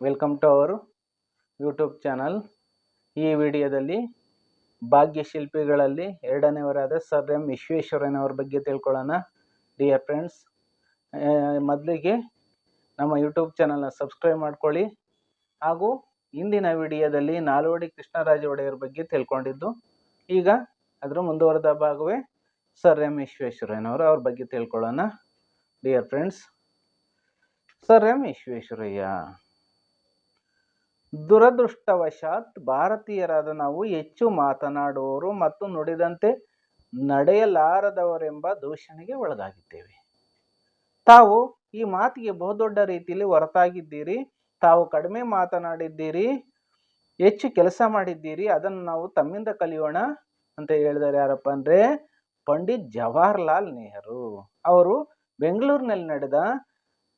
Welcome to our YouTube channel ಈ ವಿಡಿಯೋದಲ್ಲಿ ಭಾಗ್ಯಶಿಲ್ಪಿಗಳಲ್ಲಿ ಎರಡನೇವರಾದ sir M ವಿಶ್ವೇಶ್ವರಯ್ಯನವ್ರ ಬಗ್ಗೆ ತಿಳ್ಕೊಳ್ಳೋಣ. ಡಿಯರ್ ಫ್ರೆಂಡ್ಸ್ ಮೊದಲಿಗೆ ನಮ್ಮ ಯೂಟ್ಯೂಬ್ ಚಾನಲ್ನ ಸಬ್ಸ್ಕ್ರೈಬ್ ಮಾಡ್ಕೊಳ್ಳಿ. ಹಾಗೂ ಇಂದಿನ ವಿಡಿಯೋದಲ್ಲಿ ನಾಲ್ವಡಿ ಕೃಷ್ಣರಾಜ ಒಡೆಯರ್ ಬಗ್ಗೆ ತಿಳ್ಕೊಂಡಿದ್ದು. ಈಗ ಅದರ ಮುಂದುವರೆದ ಭಾಗವೇ ಸರ್ ಎಂ ವಿಶ್ವೇಶ್ವರಯ್ಯನವರು ಅವ್ರ ಬಗ್ಗೆ ತಿಳ್ಕೊಳ್ಳೋಣ. Dear friends sir M Visvesvaraya ದುರದೃಷ್ಟವಶಾತ್ ಭಾರತೀಯರಾದ ನಾವು ಹೆಚ್ಚು ಮಾತನಾಡುವವರು ಮತ್ತು ನುಡಿದಂತೆ ನಡೆಯಲಾರದವರೆಂಬ ದೂಷಣೆಗೆ ಒಳಗಾಗಿದ್ದೇವೆ. ತಾವು ಈ ಮಾತಿಗೆ ಬಹುದೊಡ್ಡ ರೀತಿಯಲ್ಲಿ ಹೊರತಾಗಿದ್ದೀರಿ. ತಾವು ಕಡಿಮೆ ಮಾತನಾಡಿದ್ದೀರಿ. ಹೆಚ್ಚು ಕೆಲಸ ಮಾಡಿದ್ದೀರಿ. ಅದನ್ನು ನಾವು ತಮ್ಮಿಂದ ಕಲಿಯೋಣ ಅಂತ ಹೇಳಿದರೆ ಯಾರಪ್ಪ ಅಂದರೆ ಪಂಡಿತ್ ಜವಾಹರ್ಲಾಲ್ ನೆಹರು. ಅವರು ಬೆಂಗಳೂರಿನಲ್ಲಿ ನಡೆದ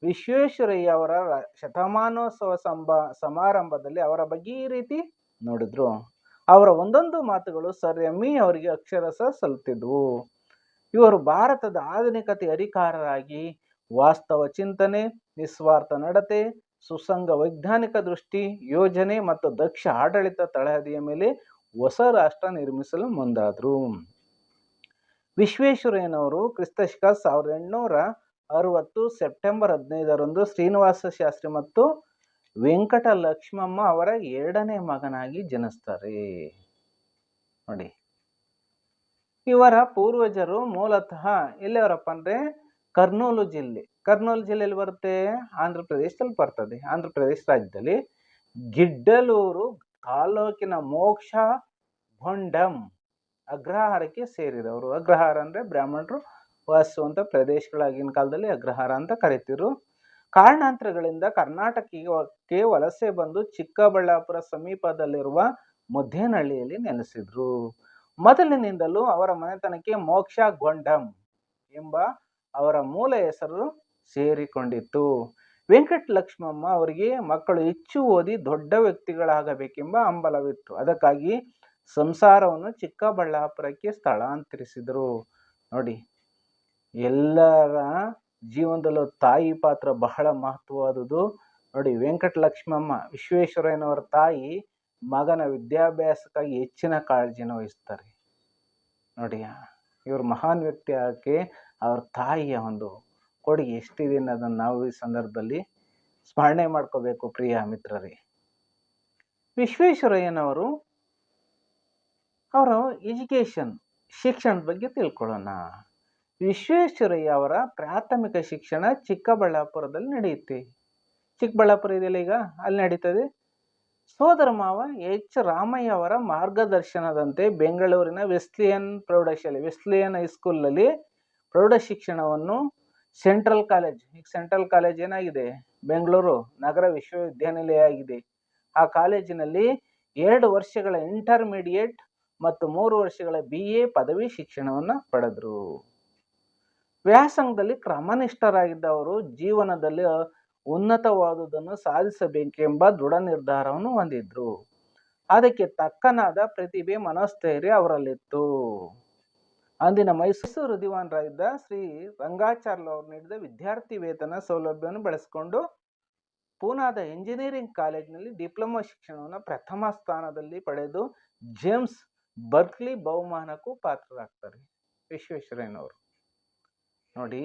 ವಿಶ್ವೇಶ್ವರಯ್ಯ ಅವರ ಶತಮಾನೋತ್ಸವ ಸಂಬ, ಸಮಾರಂಭದಲ್ಲಿ ಅವರ ಬಗ್ಗೆ ಈ ರೀತಿ ನೋಡಿದ್ರು. ಅವರ ಒಂದೊಂದು ಮಾತುಗಳು ಸರ್ ಎಂ ಇ ಅವರಿಗೆ ಅಕ್ಷರಸ ಸಲ್ತಿದ್ವು. ಇವರು ಭಾರತದ ಆಧುನಿಕತೆ ಅಧಿಕಾರರಾಗಿ ವಾಸ್ತವ ಚಿಂತನೆ, ನಿಸ್ವಾರ್ಥ ನಡತೆ, ಸುಸಂಗ ವೈಜ್ಞಾನಿಕ ದೃಷ್ಟಿ, ಯೋಜನೆ ಮತ್ತು ದಕ್ಷ ಆಡಳಿತ ತಳಹದಿಯ ಮೇಲೆ ಹೊಸ ರಾಷ್ಟ್ರ ನಿರ್ಮಿಸಲು ಮುಂದಾದರು. ವಿಶ್ವೇಶ್ವರಯ್ಯನವರು ಕ್ರಿಸ್ತಶಕ ಸಾವಿರದ ಎಂಟುನೂರ ಅರವತ್ತು ಸೆಪ್ಟೆಂಬರ್ ಹದಿನೈದರಂದು ಶ್ರೀನಿವಾಸ ಶಾಸ್ತ್ರಿ ಮತ್ತು ವೆಂಕಟ ಲಕ್ಷ್ಮಮ್ಮ ಅವರ ಎರಡನೇ ಮಗನಾಗಿ ಜನಿಸ್ತಾರೆ. ನೋಡಿ. ಇವರ ಪೂರ್ವಜರು ಮೂಲತಃ ಎಲ್ಲಿಯವರಪ್ಪ ಅಂದರೆ ಕರ್ನೂಲು ಜಿಲ್ಲೆ. ಕರ್ನೂಲು ಜಿಲ್ಲೆಯಲ್ಲಿ ಬರುತ್ತೆ ಆಂಧ್ರ ಪ್ರದೇಶದಲ್ಲಿ ಬರ್ತದೆ. ಆಂಧ್ರ ಪ್ರದೇಶ ರಾಜ್ಯದಲ್ಲಿ ಗಿಡ್ಡಲೂರು ತಾಲೂಕಿನ ಮೋಕ್ಷ ಭೊಂಡಂ ಅಗ್ರಹಾರಕ್ಕೆ ಸೇರಿದವರು. ಅಗ್ರಹಾರ ಅಂದರೆ ಬ್ರಾಹ್ಮಣರು ವಾಸಿಸುವಂಥ ಪ್ರದೇಶಗಳಾಗಿನ ಕಾಲದಲ್ಲಿ ಅಗ್ರಹಾರ ಅಂತ ಕರಿತಿರು ಕಾರಣಾಂತರಗಳಿಂದ ಕರ್ನಾಟಕಕ್ಕೆ ವಲಸೆ ಬಂದು ಚಿಕ್ಕಬಳ್ಳಾಪುರ ಸಮೀಪದಲ್ಲಿರುವ ಮುದ್ದೇನಹಳ್ಳಿಯಲ್ಲಿ ನೆಲೆಸಿದ್ರು. ಮೊದಲಿನಿಂದಲೂ ಅವರ ಮನೆತನಕ್ಕೆ ಮೋಕ್ಷ ಗೊಂಡಂ ಎಂಬ ಅವರ ಮೂಲ ಹೆಸರು ಸೇರಿಕೊಂಡಿತ್ತು. ವೆಂಕಟ ಲಕ್ಷ್ಮಮ್ಮ ಅವರಿಗೆ ಮಕ್ಕಳು ಹೆಚ್ಚು ಓದಿ ದೊಡ್ಡ ವ್ಯಕ್ತಿಗಳಾಗಬೇಕೆಂಬ ಹಂಬಲವಿತ್ತು. ಅದಕ್ಕಾಗಿ ಸಂಸಾರವನ್ನು ಚಿಕ್ಕಬಳ್ಳಾಪುರಕ್ಕೆ ಸ್ಥಳಾಂತರಿಸಿದರು. ನೋಡಿ ಎಲ್ಲರ ಜೀವನದಲ್ಲೂ ತಾಯಿ ಪಾತ್ರ ಬಹಳ ಮಹತ್ವವಾದುದು ನೋಡಿ ವೆಂಕಟ ಲಕ್ಷ್ಮಮ್ಮ ವಿಶ್ವೇಶ್ವರಯ್ಯನವರ ತಾಯಿ ಮಗನ ವಿದ್ಯಾಭ್ಯಾಸಕ್ಕಾಗಿ ಹೆಚ್ಚಿನ ಕಾಳಜಿನ ವಹಿಸ್ತಾರೆ. ನೋಡಿ, ಇವರು ಮಹಾನ್ ವ್ಯಕ್ತಿ ಆಕೆ, ಅವ್ರ ತಾಯಿಯ ಒಂದು ಕೊಡುಗೆ ಎಷ್ಟಿದೆ ಅನ್ನೋದನ್ನು ನಾವು ಈ ಸಂದರ್ಭದಲ್ಲಿ ಸ್ಮರಣೆ ಮಾಡ್ಕೋಬೇಕು ಪ್ರಿಯ ಮಿತ್ರರೇ. ವಿಶ್ವೇಶ್ವರಯ್ಯನವರು ಅವರು ಎಜುಕೇಷನ್ ಶಿಕ್ಷಣದ ಬಗ್ಗೆ ತಿಳ್ಕೊಳ್ಳೋಣ. ವಿಶ್ವೇಶ್ವರಯ್ಯ ಅವರ ಪ್ರಾಥಮಿಕ ಶಿಕ್ಷಣ ಚಿಕ್ಕಬಳ್ಳಾಪುರದಲ್ಲಿ ನಡೆಯುತ್ತೆ. ಚಿಕ್ಕಬಳ್ಳಾಪುರ ಇದೆಯಲ್ಲ ಈಗ? ಅಲ್ಲಿ ನಡೀತದೆ. ಸೋದರ ಮಾವ ಎಚ್. ರಾಮಯ್ಯ ಅವರ ಮಾರ್ಗದರ್ಶನದಂತೆ ಬೆಂಗಳೂರಿನ ವೆಸ್ಲಿಯನ್ ಪ್ರೌಢಶಾಲೆ, ವೆಸ್ಲಿಯನ್ ಹೈಸ್ಕೂಲಲ್ಲಿ ಪ್ರೌಢ ಶಿಕ್ಷಣವನ್ನು ಸೆಂಟ್ರಲ್ ಕಾಲೇಜ್, ಈಗ ಸೆಂಟ್ರಲ್ ಕಾಲೇಜ್ ಏನಾಗಿದೆ? ಬೆಂಗಳೂರು ನಗರ ವಿಶ್ವವಿದ್ಯಾನಿಲಯ ಆಗಿದೆ. ಆ ಕಾಲೇಜಿನಲ್ಲಿ ಎರಡು ವರ್ಷಗಳ ಇಂಟರ್ಮೀಡಿಯೇಟ್ ಮತ್ತು ಮೂರು ವರ್ಷಗಳ ಬಿ ಎ ಪದವಿ ಶಿಕ್ಷಣವನ್ನು ಪಡೆದರು. ವ್ಯಾಸಂಗದಲ್ಲಿ ಕ್ರಮನಿಷ್ಠರಾಗಿದ್ದವರು ಜೀವನದಲ್ಲಿ ಉನ್ನತವಾದುದನ್ನು ಸಾಧಿಸಬೇಕೆಂಬ ದೃಢ ನಿರ್ಧಾರವನ್ನು ಹೊಂದಿದ್ರು. ಅದಕ್ಕೆ ತಕ್ಕನಾದ ಪ್ರತಿಭೆ, ಮನಸ್ಥೈರ್ಯ ಅವರಲ್ಲಿತ್ತು. ಅಂದಿನ ಮೈಸೂರು ದಿವಾನರಾಗಿದ್ದ ಶ್ರೀ ರಂಗಾಚಾರ್ಲ ಅವರು ನೀಡಿದ ವಿದ್ಯಾರ್ಥಿ ವೇತನ ಸೌಲಭ್ಯವನ್ನು ಬಳಸಿಕೊಂಡು ಪೂನಾದ ಇಂಜಿನಿಯರಿಂಗ್ ಕಾಲೇಜಿನಲ್ಲಿ ಡಿಪ್ಲೊಮಾ ಶಿಕ್ಷಣವನ್ನು ಪ್ರಥಮ ಸ್ಥಾನದಲ್ಲಿ ಪಡೆದು ಜೇಮ್ಸ್ ಬರ್ಕ್ಲಿ ಬಹುಮಾನಕ್ಕೂ ಪಾತ್ರರಾಗ್ತಾರೆ. ವಿಶ್ವೇಶ್ವರಯ್ಯನವರು. ನೋಡಿ,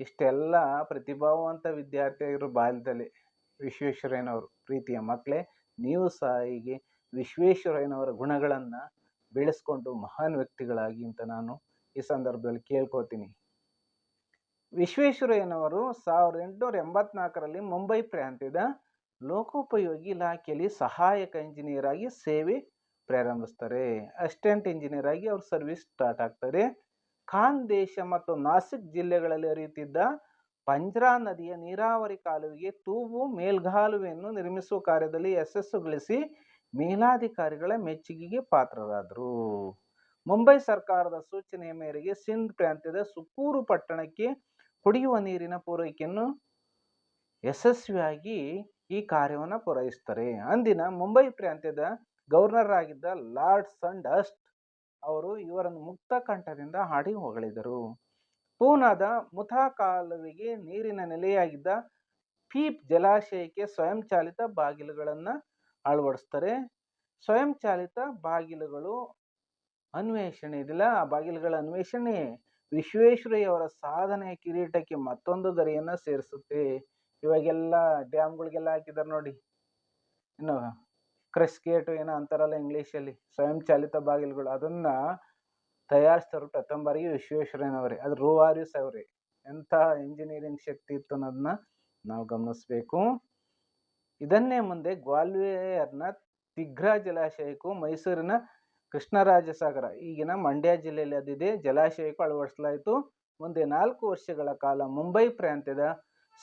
ಇಷ್ಟೆಲ್ಲ ಪ್ರತಿಭಾವಂತ ವಿದ್ಯಾರ್ಥಿಯಾಗಿರೋ ಬಾಲ್ಯದಲ್ಲಿ ವಿಶ್ವೇಶ್ವರಯ್ಯನವರು, ಪ್ರೀತಿಯ ಮಕ್ಕಳೇ, ನೀವು ಸಹ ಹೀಗೆ ವಿಶ್ವೇಶ್ವರಯ್ಯನವರ ಗುಣಗಳನ್ನು ಬೆಳೆಸ್ಕೊಂಡು ಮಹಾನ್ ವ್ಯಕ್ತಿಗಳಾಗಿ ಅಂತ ನಾನು ಈ ಸಂದರ್ಭದಲ್ಲಿ ಕೇಳ್ಕೊತೀನಿ. ವಿಶ್ವೇಶ್ವರಯ್ಯನವರು ಸಾವಿರದ ಎಂಟುನೂರ ಎಂಬತ್ನಾಲ್ಕರಲ್ಲಿ ಮುಂಬೈ ಪ್ರಾಂತ್ಯದ ಲೋಕೋಪಯೋಗಿ ಇಲಾಖೆಯಲ್ಲಿ ಸಹಾಯಕ ಇಂಜಿನಿಯರ್ ಆಗಿ ಸೇವೆ ಪ್ರಾರಂಭಿಸ್ತಾರೆ. ಅಸಿಸ್ಟೆಂಟ್ ಇಂಜಿನಿಯರ್ ಆಗಿ ಅವ್ರ ಸರ್ವಿಸ್ ಸ್ಟಾರ್ಟ್ ಆಗ್ತಾರೆ. ಖಾನ್ ದೇಶ ಮತ್ತು ನಾಸಿಕ್ ಜಿಲ್ಲೆಗಳಲ್ಲಿ ಹರಿಯುತ್ತಿದ್ದ ಪಂಜ್ರಾ ನದಿಯ ನೀರಾವರಿ ಕಾಲುವೆಗೆ ತೂವು ಮೇಲ್ಗಾಲುವೆಯನ್ನು ನಿರ್ಮಿಸುವ ಕಾರ್ಯದಲ್ಲಿ ಯಶಸ್ಸುಗಳಿಸಿ ಮೇಲಾಧಿಕಾರಿಗಳ ಮೆಚ್ಚುಗೆಗೆ ಪಾತ್ರರಾದರು. ಮುಂಬೈ ಸರ್ಕಾರದ ಸೂಚನೆಯ ಮೇರೆಗೆ ಸಿಂಧ್ ಪ್ರಾಂತ್ಯದ ಸುಕೂರು ಪಟ್ಟಣಕ್ಕೆ ಕುಡಿಯುವ ನೀರಿನ ಪೂರೈಕೆಯನ್ನು ಯಶಸ್ವಿಯಾಗಿ ಈ ಕಾರ್ಯವನ್ನು ಪೂರೈಸ್ತಾರೆ ಅಂದಿನ ಮುಂಬೈ ಪ್ರಾಂತ್ಯದ ಗವರ್ನರ್ ಆಗಿದ್ದ ಲಾರ್ಡ್ ಸಂಡ್ ಅಸ್ಟ್ ಅವರು ಇವರನ್ನು ಮುಕ್ತ ಕಂಠದಿಂದ ಹಾಡಿ ಹೊಗಳಿದರು. ಪೂನಾದ ಮುಥಾ ಕಾಲುವೆಗೆ ನೀರಿನ ನೆಲೆಯಾಗಿದ್ದ ಪೀಪ್ ಜಲಾಶಯಕ್ಕೆ ಸ್ವಯಂಚಾಲಿತ ಬಾಗಿಲುಗಳನ್ನು ಅಳವಡಿಸ್ತಾರೆ. ಸ್ವಯಂಚಾಲಿತ ಬಾಗಿಲುಗಳು ಅನ್ವೇಷಣೆ, ಇದಿಲ್ಲ, ಆ ಬಾಗಿಲುಗಳ ಅನ್ವೇಷಣೆ ವಿಶ್ವೇಶ್ವರಯ್ಯವರ ಸಾಧನೆಯ ಕಿರೀಟಕ್ಕೆ ಮತ್ತೊಂದು ಗರಿಯನ್ನು ಸೇರಿಸುತ್ತೆ. ಇವಾಗೆಲ್ಲ ಡ್ಯಾಮ್ಗಳಿಗೆಲ್ಲ ಹಾಕಿದ್ದಾರೆ ನೋಡಿ. ಇನ್ನು ಕ್ರೆಸ್ಕೇಟು ಏನೋ ಅಂತಾರಲ್ಲ ಇಂಗ್ಲೀಷಲ್ಲಿ ಸ್ವಯಂಚಾಲಿತ ಬಾಗಿಲುಗಳು. ಅದನ್ನ ತಯಾರಿಸಿದವರು ಪ್ರಥಮ ಬಾರಿಗೆ ವಿಶ್ವೇಶ್ವರಯ್ಯನವರೇ, ಅದು ರೂವಾರಿಸ್ ಅವರೇ ಎಂಥ ಇಂಜಿನಿಯರಿಂಗ್ ಶಕ್ತಿ ಇತ್ತು ಅನ್ನೋದನ್ನ ನಾವು ಗಮನಿಸ್ಬೇಕು. ಇದನ್ನೇ ಮುಂದೆ ಗ್ವಾಲ್ವೇರ್ನ ತಿಘ್ರಾ ಜಲಾಶಯಕ್ಕೂ ಮೈಸೂರಿನ ಕೃಷ್ಣರಾಜ ಸಾಗರ ಈಗಿನ ಮಂಡ್ಯ ಜಿಲ್ಲೆಯಲ್ಲಿ ಅದಿದೆ, ಜಲಾಶಯಕ್ಕೂ ಅಳವಡಿಸಲಾಯಿತು. ಮುಂದೆ ನಾಲ್ಕು ವರ್ಷಗಳ ಕಾಲ ಮುಂಬೈ ಪ್ರಾಂತ್ಯದ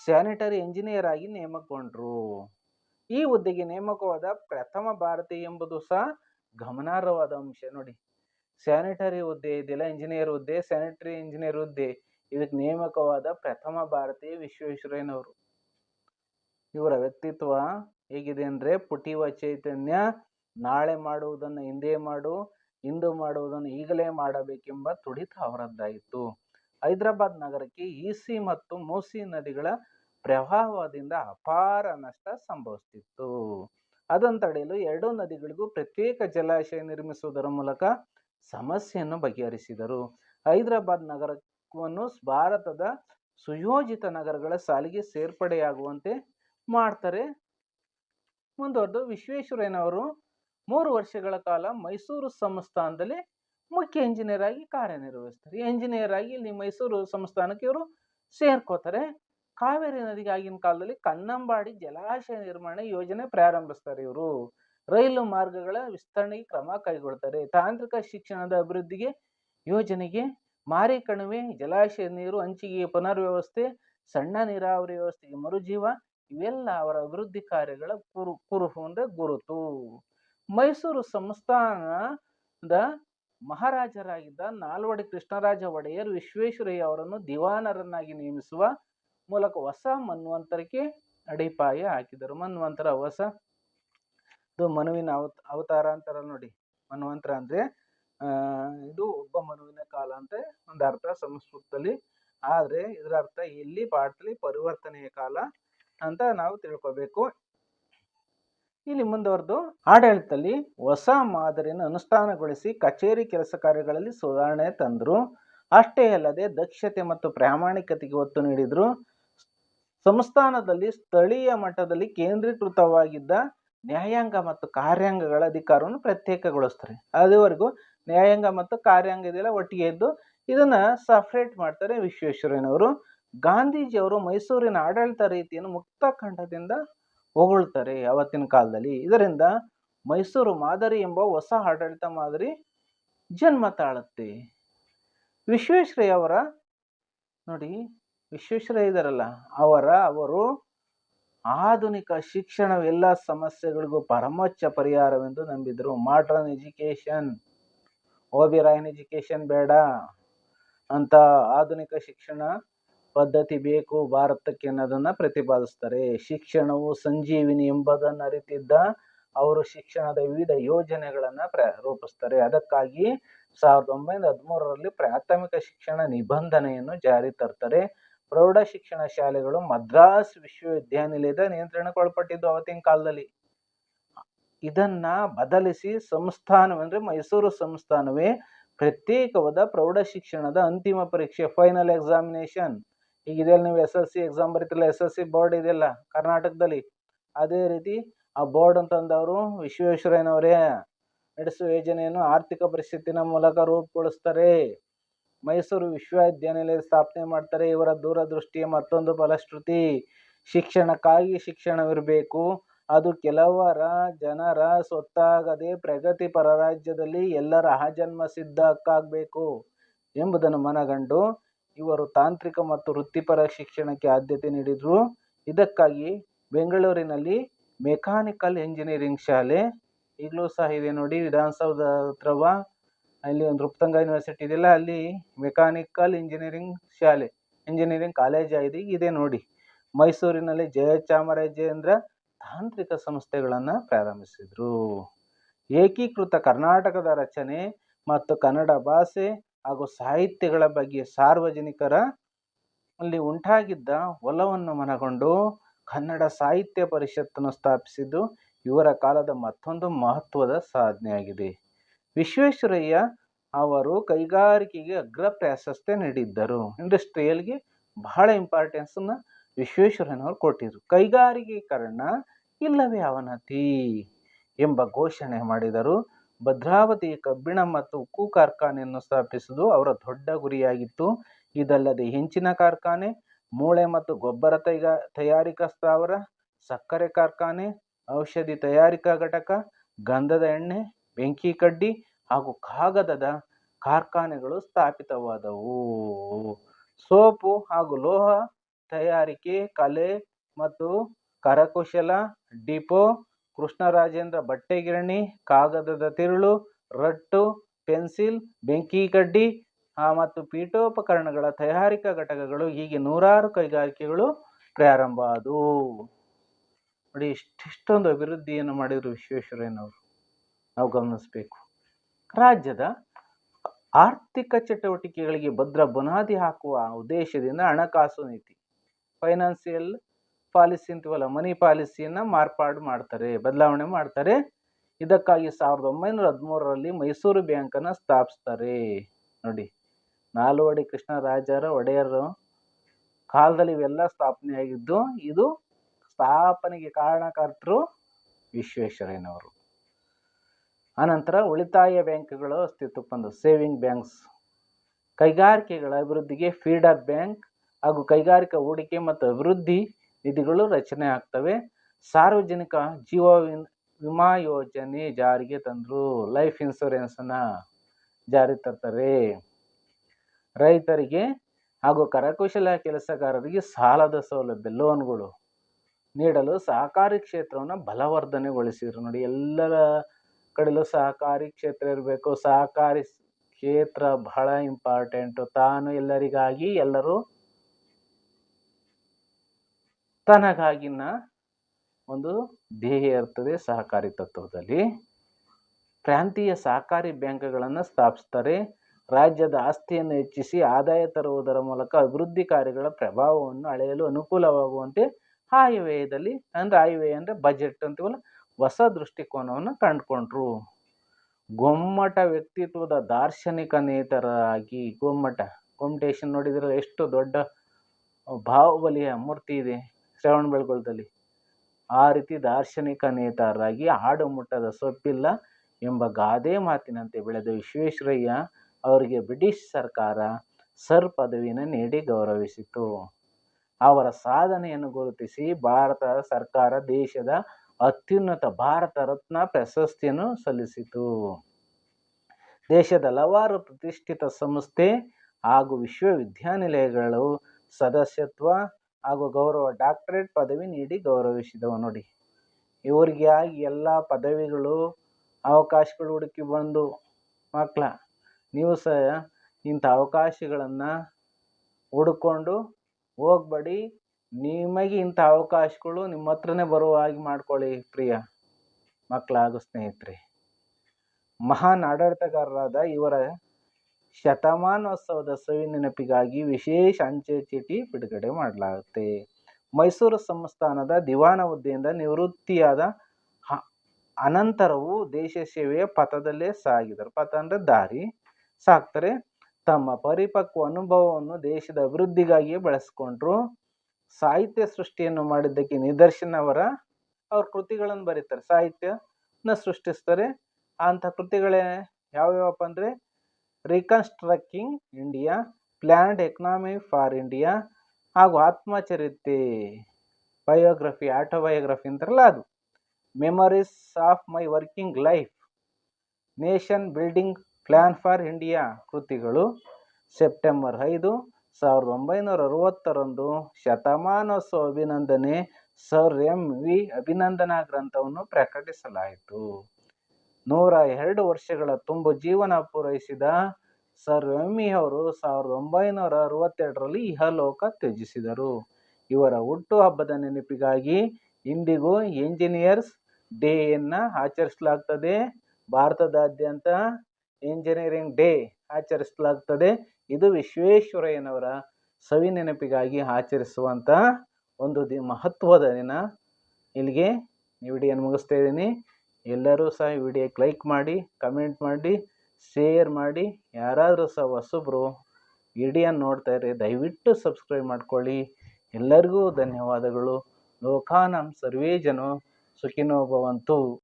ಸ್ಯಾನಿಟರಿ ಇಂಜಿನಿಯರ್ ಆಗಿ ನೇಮಕಗೊಂಡ್ರು. ಈ ಹುದ್ದೆಗೆ ನೇಮಕವಾದ ಪ್ರಥಮ ಭಾರತೀಯ ಎಂಬುದು ಸಹ ಗಮನಾರ್ಹವಾದ ಅಂಶ. ನೋಡಿ ಸ್ಯಾನಿಟರಿ ಹುದ್ದೆ ಇದೆಯಲ್ಲ ಇಂಜಿನಿಯರ್ ಹುದ್ದೆ ಸ್ಯಾನಿಟರಿ ಇಂಜಿನಿಯರ್ ಹುದ್ದೆ. ಇದಕ್ಕೆ ನೇಮಕವಾದ ಪ್ರಥಮ ಭಾರತೀಯ ವಿಶ್ವೇಶ್ವರಯ್ಯನವರು ಇವರ ವ್ಯಕ್ತಿತ್ವ ಹೇಗಿದೆ ಅಂದ್ರೆ ಪುಟಿವ ಚೈತನ್ಯ ನಾಳೆ ಮಾಡುವುದನ್ನು ಹಿಂದೆ ಮಾಡು, ಇಂದು ಮಾಡುವುದನ್ನು ಈಗಲೇ ಮಾಡಬೇಕೆಂಬ ತುಡಿತ ಅವರದ್ದಾಯಿತು. ಹೈದರಾಬಾದ್ ನಗರಕ್ಕೆ ಈಸಿ ಮತ್ತು ಮೂಸಿ ನದಿಗಳ ಪ್ರವಾಹದಿಂದ ಅಪಾರ ನಷ್ಟ ಸಂಭವಿಸ್ತಿತ್ತು. ಅದನ್ನು ತಡೆಯಲು ಎರಡೂ ನದಿಗಳಿಗೂ ಪ್ರತ್ಯೇಕ ಜಲಾಶಯ ನಿರ್ಮಿಸುವುದರ ಮೂಲಕ ಸಮಸ್ಯೆಯನ್ನು ಬಗೆಹರಿಸಿದರು. ಹೈದರಾಬಾದ್ ನಗರವನ್ನು ಭಾರತದ ಸುಯೋಜಿತ ನಗರಗಳ ಸಾಲಿಗೆ ಸೇರ್ಪಡೆಯಾಗುವಂತೆ ಮಾಡ್ತಾರೆ. ಮುಂದುವರೆದು ವಿಶ್ವೇಶ್ವರಯ್ಯನವರು ಮೂರು ವರ್ಷಗಳ ಕಾಲ ಮೈಸೂರು ಸಂಸ್ಥಾನದಲ್ಲಿ ಮುಖ್ಯ ಇಂಜಿನಿಯರ್ ಆಗಿ ಕಾರ್ಯನಿರ್ವಹಿಸ್ತಾರೆ. ಇಂಜಿನಿಯರ್ ಆಗಿ ಇಲ್ಲಿ ಮೈಸೂರು ಸಂಸ್ಥಾನಕ್ಕೆ ಇವರು ಸೇರ್ಕೋತಾರೆ. ಕಾವೇರಿ ನದಿಗೆ ಆಗಿನ ಕಾಲದಲ್ಲಿ ಕನ್ನಂಬಾಡಿ ಜಲಾಶಯ ನಿರ್ಮಾಣ ಯೋಜನೆ ಪ್ರಾರಂಭಿಸ್ತಾರೆ ಇವರು. ರೈಲು ಮಾರ್ಗಗಳ ವಿಸ್ತರಣೆಗೆ ಕ್ರಮ ಕೈಗೊಳ್ತಾರೆ. ತಾಂತ್ರಿಕ ಶಿಕ್ಷಣದ ಅಭಿವೃದ್ಧಿಗೆ ಯೋಜನೆಗೆ ಮಾರಿ ಕಣಿವೆ, ಜಲಾಶಯ ನೀರು ಹಂಚಿಕೆ ಪುನರ್ವ್ಯವಸ್ಥೆ, ಸಣ್ಣ ನೀರಾವರಿ ವ್ಯವಸ್ಥೆಗೆ ಮರುಜೀವ ಇವೆಲ್ಲ ಅವರ ಅಭಿವೃದ್ಧಿ ಕಾರ್ಯಗಳ ಕುರು, ಕುರುಹು ಅಂದ್ರೆ ಗುರುತು. ಮೈಸೂರು ಸಂಸ್ಥಾನದ ಮಹಾರಾಜರಾಗಿದ್ದ ನಾಲ್ವಡಿ ಕೃಷ್ಣರಾಜ ಒಡೆಯರ್ ವಿಶ್ವೇಶ್ವರಯ್ಯ ಅವರನ್ನು ದಿವಾನರನ್ನಾಗಿ ನೇಮಿಸುವ ಮೂಲಕ ಹೊಸ ಮನ್ವಂತರಕ್ಕೆ ಅಡಿಪಾಯ ಹಾಕಿದರು. ಮನ್ವಂತರ ಹೊಸ ಇದು ಮನುವಿನ ಅವತ್, ಅವತಾರ ಅಂತಾರ ನೋಡಿ. ಮನ್ವಂತರ ಅಂದ್ರೆ ಇದು ಒಬ್ಬ ಮನುವಿನ ಕಾಲ ಅಂತ. ಒಂದು ಅರ್ಥ ಸಂಸ್ಕೃತದಲ್ಲಿ. ಆದ್ರೆ ಇದರ ಅರ್ಥ ಇಲ್ಲಿ ಪಾಠದಲ್ಲಿ ಪರಿವರ್ತನೆಯ ಕಾಲ ಅಂತ ನಾವು ತಿಳ್ಕೊಬೇಕು. ಇಲ್ಲಿ ಮುಂದುವರೆದು, ಆಡಳಿತದಲ್ಲಿ ಹೊಸ ಮಾದರಿಯನ್ನು ಅನುಷ್ಠಾನಗೊಳಿಸಿ ಕಚೇರಿ ಕೆಲಸ ಕಾರ್ಯಗಳಲ್ಲಿ ಸುಧಾರಣೆ ತಂದರು. ಅಷ್ಟೇ ಅಲ್ಲದೆ ದಕ್ಷತೆ ಮತ್ತು ಪ್ರಾಮಾಣಿಕತೆಗೆ ಒತ್ತು ನೀಡಿದ್ರು. ಸಂಸ್ಥಾನದಲ್ಲಿ ಸ್ಥಳೀಯ ಮಟ್ಟದಲ್ಲಿ ಕೇಂದ್ರೀಕೃತವಾಗಿದ್ದ ನ್ಯಾಯಾಂಗ ಮತ್ತು ಕಾರ್ಯಾಂಗಗಳ ಅಧಿಕಾರವನ್ನು ಪ್ರತ್ಯೇಕಗೊಳಿಸ್ತಾರೆ. ಅದುವರೆಗೂ ನ್ಯಾಯಾಂಗ ಮತ್ತು ಕಾರ್ಯಾಂಗ ಇದೆಲ್ಲ ಒಟ್ಟಿಗೆ ಇದ್ದು ಇದನ್ನ ಸಪ್ರೇಟ್ ಮಾಡ್ತಾರೆ ವಿಶ್ವೇಶ್ವರಯ್ಯನವರು. ಗಾಂಧೀಜಿಯವರು ಮೈಸೂರಿನ ಆಡಳಿತ ರೀತಿಯನ್ನು ಮುಕ್ತ ಖಂಡದಿಂದ ಹೊಗಳ್ತಾರೆ ಅವತ್ತಿನ ಕಾಲದಲ್ಲಿ. ಇದರಿಂದ ಮೈಸೂರು ಮಾದರಿ ಎಂಬ ಹೊಸ ಆಡಳಿತ ಮಾದರಿ ಜನ್ಮ ತಾಳುತ್ತೆ ವಿಶ್ವೇಶ್ವರಯ್ಯ ಅವರ ನೋಡಿ ವಿಶ್ವೇಶ್ವರಯ್ಯ ಇದಾರಲ್ಲ, ಅವರ, ಅವರು ಆಧುನಿಕ ಶಿಕ್ಷಣ ಎಲ್ಲ ಸಮಸ್ಯೆಗಳಿಗೂ ಪರಮೋಚ್ಚ ಪರಿಹಾರವೆಂದು ನಂಬಿದರು. ಮಾಡ್ರನ್ ಎಜುಕೇಶನ್ ಓಬಿರಾಯನ್ ಎಜುಕೇಶನ್ ಬೇಡ. ಅಂತ ಆಧುನಿಕ ಶಿಕ್ಷಣ ಪದ್ಧತಿ ಬೇಕು ಭಾರತಕ್ಕೆ ಅನ್ನೋದನ್ನ ಪ್ರತಿಪಾದಿಸ್ತಾರೆ. ಶಿಕ್ಷಣವು ಸಂಜೀವಿನಿ ಎಂಬುದನ್ನು ಅರಿತಿದ್ದ ಅವರು ಶಿಕ್ಷಣದ ವಿವಿಧ ಯೋಜನೆಗಳನ್ನು ಪ್ರ, ರೂಪಿಸ್ತಾರೆ. ಅದಕ್ಕಾಗಿ ಸಾವಿರದ ಒಂಬೈನೂರ ಹದಿಮೂರರಲ್ಲಿ ಪ್ರಾಥಮಿಕ ಶಿಕ್ಷಣ ನಿಬಂಧನೆಯನ್ನು ಜಾರಿ ತರ್ತಾರೆ. ಪ್ರೌಢ ಶಿಕ್ಷಣ ಶಾಲೆಗಳು ಮದ್ರಾಸ್ ವಿಶ್ವವಿದ್ಯಾನಿಲಯದ ನಿಯಂತ್ರಣಕ್ಕೆ ಒಳಪಟ್ಟಿದ್ದು ಅವತ್ತಿನ ಕಾಲದಲ್ಲಿ. ಇದನ್ನ ಬದಲಿಸಿ ಸಂಸ್ಥಾನವೆಂದ್ರೆ ಮೈಸೂರು ಸಂಸ್ಥಾನವೇ ಪ್ರತ್ಯೇಕವಾದ ಪ್ರೌಢ ಶಿಕ್ಷಣದ ಅಂತಿಮ ಪರೀಕ್ಷೆ ಫೈನಲ್ ಎಕ್ಸಾಮಿನೇಷನ್ ಈಗ ಇದೆಲ್ಲ ನೀವು ಎಸ್ ಎಲ್ ಸಿ ಎಕ್ಸಾಮ್ ಬರೀತಿಲ್ಲ ಎಸ್ ಎಲ್ ಸಿ ಬೋರ್ಡ್ ಇದೆಯಲ್ಲ ಕರ್ನಾಟಕದಲ್ಲಿ. ಅದೇ ರೀತಿ ಆ ಬೋರ್ಡ್ ಅಂತಂದವರು ವಿಶ್ವೇಶ್ವರಯ್ಯನವರೇ. ನಡೆಸುವ ಯೋಜನೆಯನ್ನು ಆರ್ಥಿಕ ಪರಿಸ್ಥಿತಿನ ಮೂಲಕ ರೂಪುಗೊಳಿಸ್ತಾರೆ. ಮೈಸೂರು ವಿಶ್ವವಿದ್ಯಾನಿಲಯ ಸ್ಥಾಪನೆ ಮಾಡ್ತಾರೆ. ಇವರ ದೂರದೃಷ್ಟಿಯ ಮತ್ತೊಂದು ಫಲಶ್ರುತಿ. ಶಿಕ್ಷಣಕ್ಕಾಗಿ ಶಿಕ್ಷಣವಿರಬೇಕು. ಅದು ಕೆಲವರ ಜನರ ಸ್ವತ್ತಾಗದೆ ಪ್ರಗತಿಪರ ರಾಜ್ಯದಲ್ಲಿ ಎಲ್ಲರ ಆಜನ್ಮ ಸಿದ್ಧ ಹಕ್ಕಾಗಬೇಕು ಎಂಬುದನ್ನು ಮನಗಂಡು ಇವರು ತಾಂತ್ರಿಕ ಮತ್ತು ವೃತ್ತಿಪರ ಶಿಕ್ಷಣಕ್ಕೆ ಆದ್ಯತೆ ನೀಡಿದರು. ಇದಕ್ಕಾಗಿ ಬೆಂಗಳೂರಿನಲ್ಲಿ ಮೆಕ್ಯಾನಿಕಲ್ ಇಂಜಿನಿಯರಿಂಗ್ ಶಾಲೆ ಈಗಲೂ ಸಹ ಇದೆ ನೋಡಿ. ವಿಧಾನಸೌಧ ಹತ್ರವ ಅಲ್ಲಿ ಒಂದು ರೂಪ್ತಂಗ ಯೂನಿವರ್ಸಿಟಿ ಇದೆಯಲ್ಲ ಅಲ್ಲಿ ಮೆಕ್ಯಾನಿಕಲ್ ಇಂಜಿನಿಯರಿಂಗ್ ಶಾಲೆ ಇಂಜಿನಿಯರಿಂಗ್ ಕಾಲೇಜ್ ಇದೆ ಇದೆ ನೋಡಿ. ಮೈಸೂರಿನಲ್ಲಿ ಜಯಚಾಮರಾಜೇಂದ್ರ ತಾಂತ್ರಿಕ ಸಂಸ್ಥೆಗಳನ್ನು ಪ್ರಾರಂಭಿಸಿದರು. ಏಕೀಕೃತ ಕರ್ನಾಟಕದ ರಚನೆ ಮತ್ತು ಕನ್ನಡ ಭಾಷೆ ಹಾಗೂ ಸಾಹಿತ್ಯಗಳ ಬಗ್ಗೆ ಸಾರ್ವಜನಿಕರ ಅಲ್ಲಿ ಉಂಟಾಗಿದ್ದ ಒಲವನ್ನು ಮನಗೊಂಡು ಕನ್ನಡ ಸಾಹಿತ್ಯ ಪರಿಷತ್ತನ್ನು ಸ್ಥಾಪಿಸಿದ್ದು ಇವರ ಕಾಲದ ಮತ್ತೊಂದು ಮಹತ್ವದ ಸಾಧನೆಯಾಗಿದೆ. ವಿಶ್ವೇಶ್ವರಯ್ಯ ಅವರು ಕೈಗಾರಿಕೆಗೆ ಅಗ್ರ ಪ್ರಾಶಸ್ತ್ಯ ನೀಡಿದ್ದರು. ಇಂಡಸ್ಟ್ರಿಯಲ್ಗೆ ಬಹಳ ಇಂಪಾರ್ಟೆನ್ಸನ್ನು ವಿಶ್ವೇಶ್ವರಯ್ಯನವರು ಕೊಟ್ಟಿದ್ರು. ಕೈಗಾರಿಕೀಕರಣ ಇಲ್ಲವೇ ಅವನತಿ ಎಂಬ ಘೋಷಣೆ ಮಾಡಿದರು. ಭದ್ರಾವತಿ ಕಬ್ಬಿಣ ಮತ್ತು ಉಕ್ಕು ಕಾರ್ಖಾನೆಯನ್ನು ಸ್ಥಾಪಿಸುವುದು ಅವರ ದೊಡ್ಡ ಗುರಿಯಾಗಿತ್ತು. ಇದಲ್ಲದೆ ಹೆಂಚಿನ ಕಾರ್ಖಾನೆ, ಮೂಳೆ ಮತ್ತು ಗೊಬ್ಬರ ತೈಗಾ, ತಯಾರಿಕಾ ಸ್ಥಾವರ, ಸಕ್ಕರೆ ಕಾರ್ಖಾನೆ, ಔಷಧಿ ತಯಾರಿಕಾ ಘಟಕ, ಗಂಧದ ಎಣ್ಣೆ ಬೆಂಕಿ ಕಡ್ಡಿ ಹಾಗೂ ಕಾಗದದ ಕಾರ್ಖಾನೆಗಳು ಸ್ಥಾಪಿತವಾದವು. ಸೋಪು ಹಾಗೂ ಲೋಹ ತಯಾರಿಕೆ, ಕಲೆ ಮತ್ತು ಕರಕುಶಲ, ಡಿಪೋ, ಕೃಷ್ಣರಾಜೇಂದ್ರ ಬಟ್ಟೆ ಗಿರಣಿ ಕಾಗದದ ತಿರುಳು, ರಟ್ಟು, ಪೆನ್ಸಿಲ್, ಬೆಂಕಿ ಕಡ್ಡಿ ಮತ್ತು ಪೀಠೋಪಕರಣಗಳ ತಯಾರಿಕಾ ಘಟಕಗಳು ಹೀಗೆ ನೂರಾರು ಕೈಗಾರಿಕೆಗಳು ಪ್ರಾರಂಭ ಆದವು. ನೋಡಿ, ಇಷ್ಟಿಷ್ಟೊಂದು ಅಭಿವೃದ್ಧಿಯನ್ನು ಮಾಡಿದರು ವಿಶ್ವೇಶ್ವರಯ್ಯನವರು. ನಾವು ಗಮನಿಸಬೇಕು ರಾಜ್ಯದ ಆರ್ಥಿಕ ಚಟುವಟಿಕೆಗಳಿಗೆ ಭದ್ರ ಬುನಾದಿ ಹಾಕುವ ಉದ್ದೇಶದಿಂದ ಹಣಕಾಸು ನೀತಿ, ಫೈನಾನ್ಸಿಯಲ್ ಪಾಲಿಸಿ ಅಂತೀವಲ್ಲ, ಮನಿ ಪಾಲಿಸಿಯನ್ನು ಮಾರ್ಪಾಡು ಮಾಡ್ತಾರೆ, ಬದಲಾವಣೆ ಮಾಡ್ತಾರೆ. ಇದಕ್ಕಾಗಿ ಸಾವಿರದ ಒಂಬೈನೂರ ಹದಿಮೂರರಲ್ಲಿ ಮೈಸೂರು ಬ್ಯಾಂಕನ್ನು ಸ್ಥಾಪಿಸ್ತಾರೆ. ನೋಡಿ, ನಾಲ್ವಡಿ ಕೃಷ್ಣರಾಜರ ಒಡೆಯರು ಕಾಲದಲ್ಲಿ ಇವೆಲ್ಲ ಸ್ಥಾಪನೆಯಾಗಿದ್ದು, ಇದು ಸ್ಥಾಪನೆಗೆ ಕಾರಣಕರ್ತರು ವಿಶ್ವೇಶ್ವರಯ್ಯನವರು. ಆನಂತರ ಉಳಿತಾಯ ಬ್ಯಾಂಕ್ಗಳು ಅಸ್ತಿತ್ವಕ್ಕೆ ಬಂದವು ಸೇವಿಂಗ್ ಬ್ಯಾಂಕ್ಸ್. ಕೈಗಾರಿಕೆಗಳ ಅಭಿವೃದ್ಧಿಗೆ ಫೀಡರ್ ಬ್ಯಾಂಕ್ ಹಾಗೂ ಕೈಗಾರಿಕಾ ಹೂಡಿಕೆ ಮತ್ತು ಅಭಿವೃದ್ಧಿ ನಿಧಿಗಳು ರಚನೆ ಆಗ್ತವೆ. ಸಾರ್ವಜನಿಕ ಜೀವ ವಿಮಾ ಯೋಜನೆ ಜಾರಿಗೆ ತಂದರು. ಲೈಫ್ ಇನ್ಸೂರೆನ್ಸನ್ನು ಜಾರಿ ತರ್ತಾರೆ. ರೈತರಿಗೆ ಹಾಗೂ ಕರಕುಶಲ ಕೆಲಸಗಾರರಿಗೆ ಸಾಲದ ಸೌಲಭ್ಯ, ಲೋನ್ಗಳು ನೀಡಲು ಸಹಕಾರಿ ಕ್ಷೇತ್ರವನ್ನು ಬಲವರ್ಧನೆಗೊಳಿಸಿದರು ನೋಡಿ. ಎಲ್ಲರ ಕಡೆಲೂ ಸಹಕಾರಿ ಕ್ಷೇತ್ರ ಇರಬೇಕು. ಸಹಕಾರಿ ಕ್ಷೇತ್ರ ಬಹಳ ಇಂಪಾರ್ಟೆಂಟು ತಾನು ಎಲ್ಲರಿಗಾಗಿ, ಎಲ್ಲರೂ ತನಗಾಗಿನ ಒಂದು ಧ್ಯೇಯ ಇರ್ತದೆ ಸಹಕಾರಿ ತತ್ವದಲ್ಲಿ. ಪ್ರಾಂತೀಯ ಸಹಕಾರಿ ಬ್ಯಾಂಕ್ಗಳನ್ನು ಸ್ಥಾಪಿಸ್ತಾರೆ. ರಾಜ್ಯದ ಆಸ್ತಿಯನ್ನು ಹೆಚ್ಚಿಸಿ ಆದಾಯ ತರುವುದರ ಮೂಲಕ ಅಭಿವೃದ್ಧಿ ಕಾರ್ಯಗಳ ಪ್ರಭಾವವನ್ನು ಅಳೆಯಲು ಅನುಕೂಲವಾಗುವಂತೆ ಆಯವ್ಯಯದಲ್ಲಿ ಅಂದರೆ ಆಯವ್ಯಯ ಅಂದರೆ ಬಜೆಟ್ ಅಂತೀವಲ್ಲ ಹೊಸ ದೃಷ್ಟಿಕೋನವನ್ನು ಕಂಡುಕೊಂಡ್ರು. ಗೊಮ್ಮಟ ವ್ಯಕ್ತಿತ್ವದ ದಾರ್ಶನಿಕ ನೇತರಾಗಿ ಗೊಮ್ಮಟ, ಗೊಮ್ಮಟೇಶನ್ ನೋಡಿದ್ರೆ ಎಷ್ಟು ದೊಡ್ಡ ಬಾಹುಬಲಿಯ ಮೂರ್ತಿ ಇದೆ ಶ್ರವಣ ಬೆಳಗೊಳದಲ್ಲಿ. ಆ ರೀತಿ ದಾರ್ಶನಿಕ ನೇತಾರರಾಗಿ ಆಡು ಮುಟ್ಟದ ಸೊಪ್ಪಿಲ್ಲ ಎಂಬ ಗಾದೆ ಮಾತಿನಂತೆ ಬೆಳೆದ ವಿಶ್ವೇಶ್ವರಯ್ಯ ಅವರಿಗೆ ಬ್ರಿಟಿಷ್ ಸರ್ಕಾರ ಸರ್ ಪದವಿಯನ್ನು ನೀಡಿ ಗೌರವಿಸಿತು ಅವರ ಸಾಧನೆಯನ್ನು ಗುರುತಿಸಿ ಭಾರತ ಸರ್ಕಾರ ದೇಶದ ಅತ್ಯುನ್ನತ ಭಾರತ ರತ್ನ ಪ್ರಶಸ್ತಿಯನ್ನು ಸಲ್ಲಿಸಿತು. ದೇಶದ ಹಲವಾರು ಪ್ರತಿಷ್ಠಿತ ಸಂಸ್ಥೆ ಹಾಗೂ ವಿಶ್ವವಿದ್ಯಾನಿಲಯಗಳು ಸದಸ್ಯತ್ವ ಹಾಗೂ ಗೌರವ ಡಾಕ್ಟರೇಟ್ ಪದವಿ ನೀಡಿ ಗೌರವಿಸಿದವು ನೋಡಿ. ಇವರಿಗೆ ಆಗಿ ಎಲ್ಲ ಪದವಿಗಳು, ಅವಕಾಶಗಳು ಹುಡುಕಿ ಬಂದು ಮಕ್ಕಳ ನೀವು ಸಹ ಇಂಥ ಅವಕಾಶಗಳನ್ನು ಹುಡ್ಕೊಂಡು ಹೋಗ್ಬೇಡಿ. ನಿಮಗೆ ಇಂಥ ಅವಕಾಶಗಳು ನಿಮ್ಮ ಹತ್ರನೇ ಬರುವ ಹಾಗೆ ಮಾಡ್ಕೊಳ್ಳಿ ಪ್ರಿಯ ಮಕ್ಕಳ ಹಾಗೂ ಸ್ನೇಹಿತರೆ. ಮಹಾನ್ ಆಡಳಿತಗಾರರಾದ ಇವರ ಶತಮಾನೋತ್ಸವದ ಸವಿ ನೆನಪಿಗಾಗಿ ವಿಶೇಷ ಅಂಚೆ ಚೀಟಿ ಬಿಡುಗಡೆ ಮಾಡಲಾಗುತ್ತೆ. ಮೈಸೂರು ಸಂಸ್ಥಾನದ ದಿವಾನ ಹುದ್ದೆಯಿಂದ ನಿವೃತ್ತಿಯಾದ ಅನಂತರವೂ ದೇಶ ಸೇವೆಯ ಪಥದಲ್ಲೇ ಸಾಗಿದರು. ಪಥ ಅಂದರೆ ದಾರಿ ಸಾಕ್ತಾರೆ. ತಮ್ಮ ಪರಿಪಕ್ವ ಅನುಭವವನ್ನು ದೇಶದ ಅಭಿವೃದ್ಧಿಗಾಗಿಯೇ ಬಳಸ್ಕೊಂಡ್ರು. ಸಾಹಿತ್ಯ ಸೃಷ್ಟಿಯನ್ನು ಮಾಡಿದ್ದಕ್ಕೆ ನಿದರ್ಶನ ಅವರ ಅವ್ರ ಕೃತಿಗಳನ್ನು ಬರೀತಾರೆ. ಸಾಹಿತ್ಯನ ಸೃಷ್ಟಿಸ್ತಾರೆ. ಅಂಥ ಕೃತಿಗಳೇ ಯಾವ್ಯಾವಪ್ಪ ಅಂದರೆ reconstructing India planned economy for India ಹಾಗೂ ಆತ್ಮಚರಿತೆ ಬಯೋಗ್ರಫಿ ಆಟೋಬಯೋಗ್ರಫಿ ಅಂತಾರಲ್ಲ ಅದು. Memories of my working life nation building plan for India ಕೃತಿಗಳು ಸೆಪ್ಟೆಂಬರ್ ಐದು ಸಾವಿರದ ಒಂಬೈನೂರ ಅರವತ್ತರಂದು ಶತಮಾನೋತ್ಸವ ಅಭಿನಂದನೆ ಸರ್ ಎಂ ವಿ ಅಭಿನಂದನಾ ಗ್ರಂಥವನ್ನು ಪ್ರಕಟಿಸಲಾಯಿತು. ನೂರ ಎರಡು ವರ್ಷಗಳ ತುಂಬು ಜೀವನ ಪೂರೈಸಿದ ಸರ್ ಎಂ ವಿ ಅವರು ಸಾವಿರದ ಒಂಬೈನೂರ ಅರವತ್ತೆರಡರಲ್ಲಿ ಇಹಲೋಕ ತ್ಯಜಿಸಿದರು. ಇವರ ಹುಟ್ಟುಹಬ್ಬದ ನೆನಪಿಗಾಗಿ ಇಂದಿಗೂ ಎಂಜಿನಿಯರ್ಸ್ ಡೇಯನ್ನು ಆಚರಿಸಲಾಗ್ತದೆ. ಭಾರತದಾದ್ಯಂತ ಇಂಜಿನಿಯರಿಂಗ್ ಡೇ ಆಚರಿಸಲಾಗ್ತದೆ. ಇದು ವಿಶ್ವೇಶ್ವರಯ್ಯನವರ ಸವಿ ನೆನಪಿಗಾಗಿ ಆಚರಿಸುವಂಥ ಒಂದು ದಿ ಮಹತ್ವದ ದಿನ. ಇಲ್ಲಿಗೆ ಈ ವಿಡಿಯೋನ ಮುಗಿಸ್ತಾ ಇದ್ದೀನಿ. ಎಲ್ಲರೂ ಸಹ ಈ ವಿಡಿಯೋಕ್ಕೆ ಲೈಕ್ ಮಾಡಿ, ಕಮೆಂಟ್ ಮಾಡಿ, ಶೇರ್ ಮಾಡಿ. ಯಾರಾದರೂ ಸಹ ಹೊಸಬ್ರು ವಿಡಿಯೋನ ನೋಡ್ತಾ ಇರಿ ದಯವಿಟ್ಟು ಸಬ್ಸ್ಕ್ರೈಬ್ ಮಾಡ್ಕೊಳ್ಳಿ. ಎಲ್ಲರಿಗೂ ಧನ್ಯವಾದಗಳು. ಲೋಕಾನಂ ಸರ್ವೇ ಜನ ಸುಖಿನೋ ಭವಂತು.